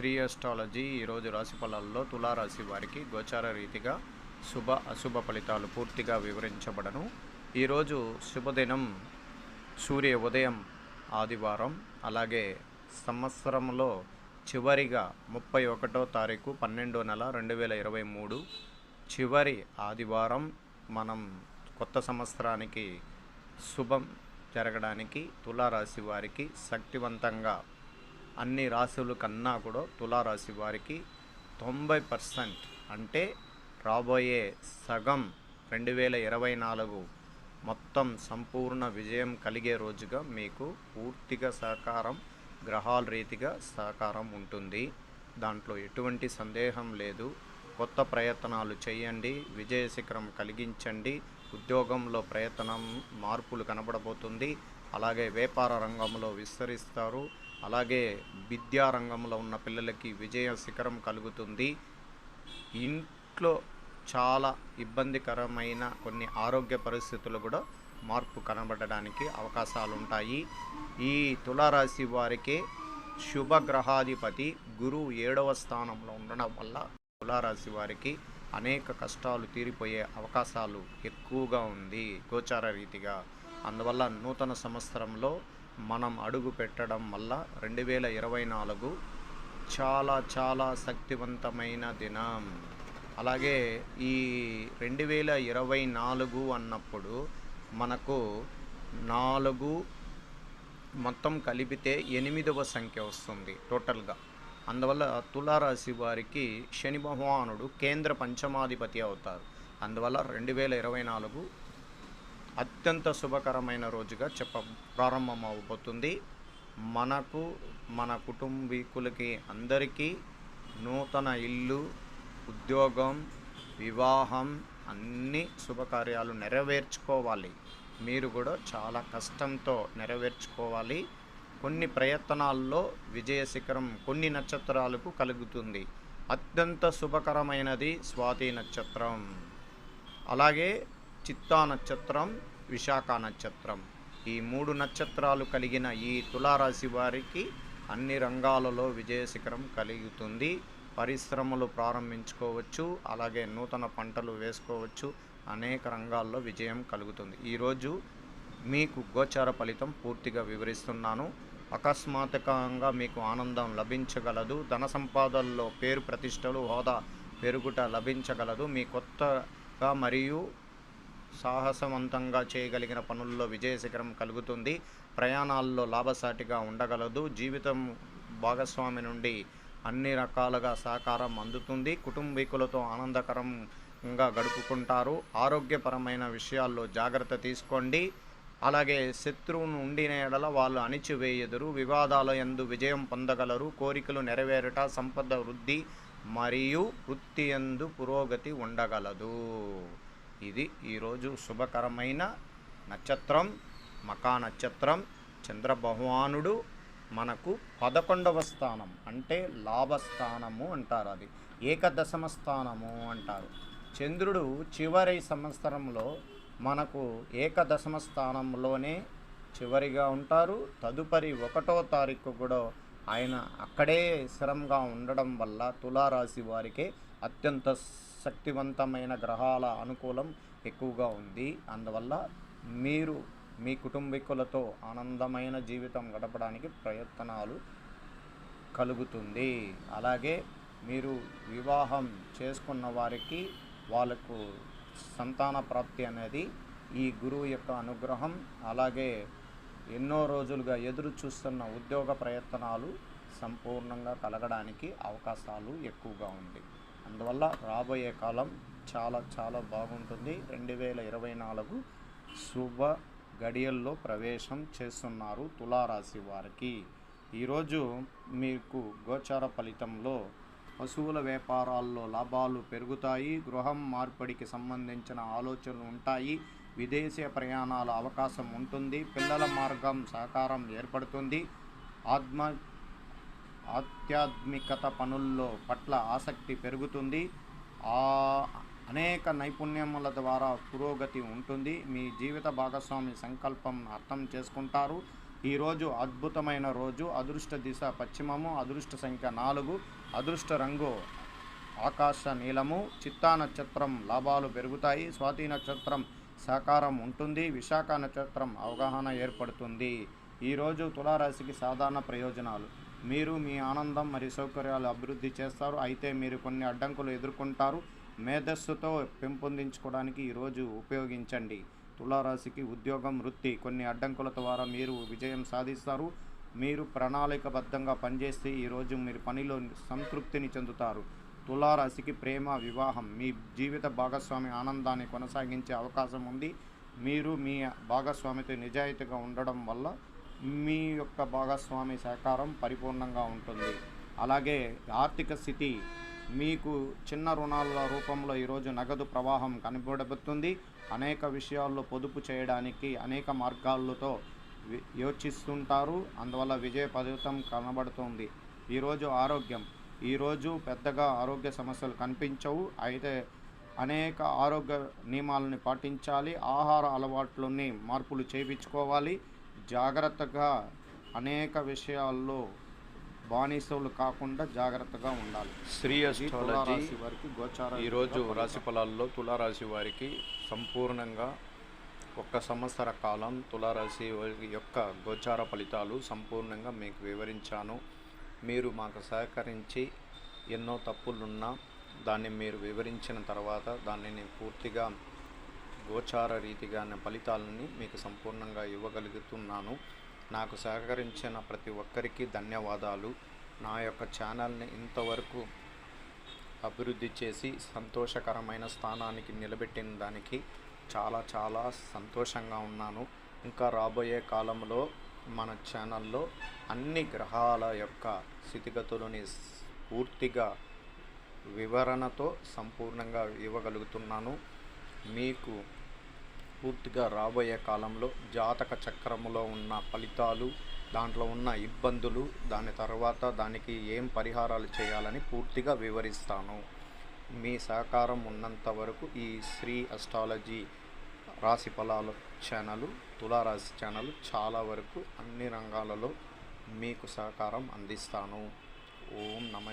Shri astrology ఈరోజు రాశి ఫలాల్లో తులారాశి వారికి గోచార రీతిగా శుభ అశుభ ఫలితాలు పూర్తిగా వివరించబడను. ఈరోజు శుభదినం సూర్య ఉదయం ఆదివారం అలాగే సంవత్సరంలో చివరిగా ముప్పై ఒకటో తారీఖు పన్నెండో నెల రెండు వేల ఇరవై మూడు చివరి ఆదివారం మనం కొత్త సంవత్సరానికి శుభం జరగడానికి తులారాశి వారికి శక్తివంతంగా అన్ని రాశుల కన్నా కూడా తులారాశి వారికి తొంభై పర్సెంట్ అంటే రాబోయే సగం రెండు వేల ఇరవై నాలుగు మొత్తం సంపూర్ణ విజయం కలిగే రోజుగా మీకు పూర్తిగా సహకారం గ్రహాల రీతిగా సహకారం ఉంటుంది. దాంట్లో ఎటువంటి సందేహం లేదు. కొత్త ప్రయత్నాలు చేయండి విజయ శిఖరం కలిగించండి ఉద్యోగంలో ప్రయత్నం మార్పులు కనబడబోతుంది. అలాగే వ్యాపార రంగంలో విస్తరిస్తారు. అలాగే విద్యా రంగంలో ఉన్న పిల్లలకి విజయ శిఖరం కలుగుతుంది. ఇంట్లో చాలా ఇబ్బందికరమైన కొన్ని ఆరోగ్య పరిస్థితులు కూడా మార్పు కనబడడానికి అవకాశాలు ఉంటాయి ఈ తులారాశి వారికి శుభగ్రహాధిపతి గురువు ఏడవ స్థానంలో ఉండడం వల్ల తులారాశి వారికి అనేక కష్టాలు తీరిపోయే అవకాశాలు ఎక్కువగా ఉంది గోచార రీతిగా. అందువల్ల నూతన సంవత్సరంలో మనం అడుగు పెట్టడం వల్ల రెండు వేల ఇరవై నాలుగు చాలా చాలా శక్తివంతమైన దినం. అలాగే ఈ రెండు వేల ఇరవై నాలుగు అన్నప్పుడు మనకు నాలుగు మొత్తం కలిపితే ఎనిమిదవ సంఖ్య వస్తుంది టోటల్గా. అందువల్ల తులారాశి వారికి శని భగవానుడు కేంద్ర పంచమాధిపతి అవుతారు. అందువల్ల రెండు వేల ఇరవై నాలుగు అత్యంత శుభకరమైన రోజుగా చెప్ప ప్రారంభం అవబోతుంది మనకు మన కుటుంబీకులకి అందరికీ నూతన ఇల్లు ఉద్యోగం వివాహం అన్ని శుభకార్యాలు నెరవేర్చుకోవాలి. మీరు కూడా చాలా కష్టంతో నెరవేర్చుకోవాలి. కొన్ని ప్రయత్నాల్లో విజయ శిఖరం కొన్ని నక్షత్రాలకు కలుగుతుంది. అత్యంత శుభకరమైనది స్వాతి నక్షత్రం. అలాగే చిత్తా నక్షత్రం విశాఖ నక్షత్రం. ఈ మూడు నక్షత్రాలు కలిగిన ఈ తులారాశి వారికి అన్ని రంగాలలో విజయ శిఖరం కలుగుతుంది. పరిశ్రమలు ప్రారంభించుకోవచ్చు అలాగే నూతన పంటలు వేసుకోవచ్చు. అనేక రంగాల్లో విజయం కలుగుతుంది. ఈరోజు మీకు గోచార ఫలితం పూర్తిగా వివరిస్తున్నాను. అకస్మాత్తుకంగా మీకు ఆనందం లభించగలదు. ధన సంపాదనలో పేరు ప్రతిష్టలు హోదా పెరుగుట లభించగలదు. మీ కొత్తగా మరియు సాహసవంతంగా చేయగలిగిన పనుల్లో విజయ శిఖరం కలుగుతుంది. ప్రయాణాల్లో లాభసాటిగా ఉండగలదు. జీవితం భాగస్వామి నుండి అన్ని రకాలుగా సహకారం అందుతుంది. కుటుంబీకులతో ఆనందకరంగా గడుపుకుంటారు. ఆరోగ్యపరమైన విషయాల్లో జాగ్రత్త తీసుకోండి. అలాగే శత్రువును ఉండిన ఎడల వాళ్ళు అణిచివేయదురు. వివాదాల ఎందు విజయం పొందగలరు. కోరికలు నెరవేరుట సంపద వృద్ధి మరియు వృత్తి ఎందు పురోగతి ఉండగలదు. ఇది ఈరోజు శుభకరమైన నక్షత్రం మకా నక్షత్రం. చంద్ర భగవానుడు మనకు పదకొండవ స్థానం అంటే లాభస్థానము అంటారు అది. ఏకదశమ స్థానము అంటారు. చంద్రుడు చివరి సంవత్సరంలో మనకు ఏకదశమ స్థానంలోనే చివరిగా ఉంటారు. తదుపరి ఒకటో తారీఖు కూడా ఆయన అక్కడే స్థిరంగా ఉండడం వల్ల తులారాశి వారికి అత్యంత శక్తివంతమైన గ్రహాల అనుకూలం ఎక్కువగా ఉంది. అందువల్ల మీరు మీ కుటుంబీకులతో ఆనందమైన జీవితం గడపడానికి ప్రయత్నాలు కలుగుతుంది. అలాగే మీరు వివాహం చేసుకున్న వారికి వాళ్ళకు సంతాన ప్రాప్తి అనేది ఈ గురువు యొక్క అనుగ్రహం. అలాగే ఎన్నో రోజులుగా ఎదురు చూస్తున్న ఉద్యోగ ప్రయత్నాలు సంపూర్ణంగా కలగడానికి అవకాశాలు ఎక్కువగా ఉంది. అందువల్ల రాబోయే కాలం చాలా చాలా బాగుంటుంది. రెండు వేల ఇరవై నాలుగు శుభ గడియల్లో ప్రవేశం చేస్తున్నారు తులారాశి వారికి. ఈరోజు మీకు గోచార ఫలితంలో పశువుల వ్యాపారాల్లో లాభాలు పెరుగుతాయి. గృహం మార్పిడికి సంబంధించిన ఆలోచనలు ఉంటాయి. విదేశీ ప్రయాణాల అవకాశం ఉంటుంది. పిల్లల మార్గం సహకారం ఏర్పడుతుంది. ఆత్మ ఆధ్యాత్మికత పనుల్లో పట్ల ఆసక్తి పెరుగుతుంది. ఆ అనేక నైపుణ్యముల ద్వారా పురోగతి ఉంటుంది. మీ జీవిత భాగస్వామి సంకల్పం అర్థం చేసుకుంటారు. ఈరోజు అద్భుతమైన రోజు. అదృష్ట దిశ పశ్చిమము అదృష్ట సంఖ్య నాలుగు అదృష్ట రంగు ఆకాశ నీలము చిత్తా నక్షత్రం లాభాలు పెరుగుతాయి. స్వాతి నక్షత్రం సహకారం ఉంటుంది. విశాఖ నక్షత్రం అవగాహన ఏర్పడుతుంది. ఈరోజు తులారాశికి సాధారణ ప్రయోజనాలు. మీరు మీ ఆనందం మరియు సౌకర్యాలు అభివృద్ధి చేస్తారు. అయితే మీరు కొన్ని అడ్డంకులు ఎదుర్కొంటారు. మేధస్సుతో పెంపొందించుకోవడానికి ఈరోజు ఉపయోగించండి. తులారాశికి ఉద్యోగం వృత్తి కొన్ని అడ్డంకుల ద్వారా మీరు విజయం సాధిస్తారు. మీరు ప్రణాళికబద్ధంగా పనిచేస్తే ఈరోజు మీరు పనిలో సంతృప్తిని చెందుతారు. తులారాశికి ప్రేమ వివాహం మీ జీవిత భాగస్వామి ఆనందాన్ని కొనసాగించే అవకాశం ఉంది. మీరు మీ భాగస్వామితో నిజాయితీగా ఉండడం వల్ల మీ యొక్క భాగస్వామి సహకారం పరిపూర్ణంగా ఉంటుంది. అలాగే ఆర్థిక స్థితి మీకు చిన్న రుణాల రూపంలో ఈరోజు నగదు ప్రవాహం కనబడబోతుంది అనేక విషయాల్లో పొదుపు చేయడానికి అనేక మార్గాలతో యోచిస్తుంటారు. అందువల్ల విజయ ఫలితం కనబడుతుంది. ఈరోజు ఆరోగ్యం. ఈరోజు పెద్దగా ఆరోగ్య సమస్యలు కనిపించవు. అయితే అనేక ఆరోగ్య నియమాలని పాటించాలి. ఆహార అలవాట్లని మార్పులు చేయించుకోవాలి జాగ్రత్తగా అనేక విషయాల్లో బానిసలు కాకుండా జాగ్రత్తగా ఉండాలి. శ్రీ అస్ట్రాలజీ వారికి గోచార ఈరోజు రాశి ఫలాల్లో తులారాశి వారికి సంపూర్ణంగా ఒక్క సంవత్సర కాలం తులారాశి వారి యొక్క గోచార ఫలితాలు సంపూర్ణంగా మీకు వివరించాను. మీరు మాకు సహకరించి ఎన్నో తప్పులున్నా దాన్ని మీరు వివరించిన తర్వాత దాన్ని నేను పూర్తిగా గోచార రీతిగా ఫలితాలని మీకు సంపూర్ణంగా ఇవ్వగలుగుతున్నాను. నాకు సహకరించిన ప్రతి ఒక్కరికి ధన్యవాదాలు. నా యొక్క ఛానల్ని ఇంతవరకు అభివృద్ధి చేసి సంతోషకరమైన స్థానానికి నిలబెట్టిన దానికి చాలా చాలా సంతోషంగా ఉన్నాను. ఇంకా రాబోయే కాలంలో మన ఛానల్లో అన్ని గ్రహాల యొక్క స్థితిగతులని పూర్తిగా వివరణతో సంపూర్ణంగా ఇవ్వగలుగుతున్నాను. మీకు పూర్తిగా రాబోయే కాలంలో జాతక చక్రములో ఉన్న ఫలితాలు దాంట్లో ఉన్న ఇబ్బందులు దాని తర్వాత దానికి ఏం పరిహారాలు చేయాలని పూర్తిగా వివరిస్తాను. మీ సహకారం ఉన్నంత వరకు ఈ శ్రీ అస్ట్రాలజీ రాశి ఫలాల ఛానల్ తులారాశి ఛానల్ చాలా వరకు అన్ని రంగాలలో మీకు సహకారం అందిస్తాను. ఓం నమ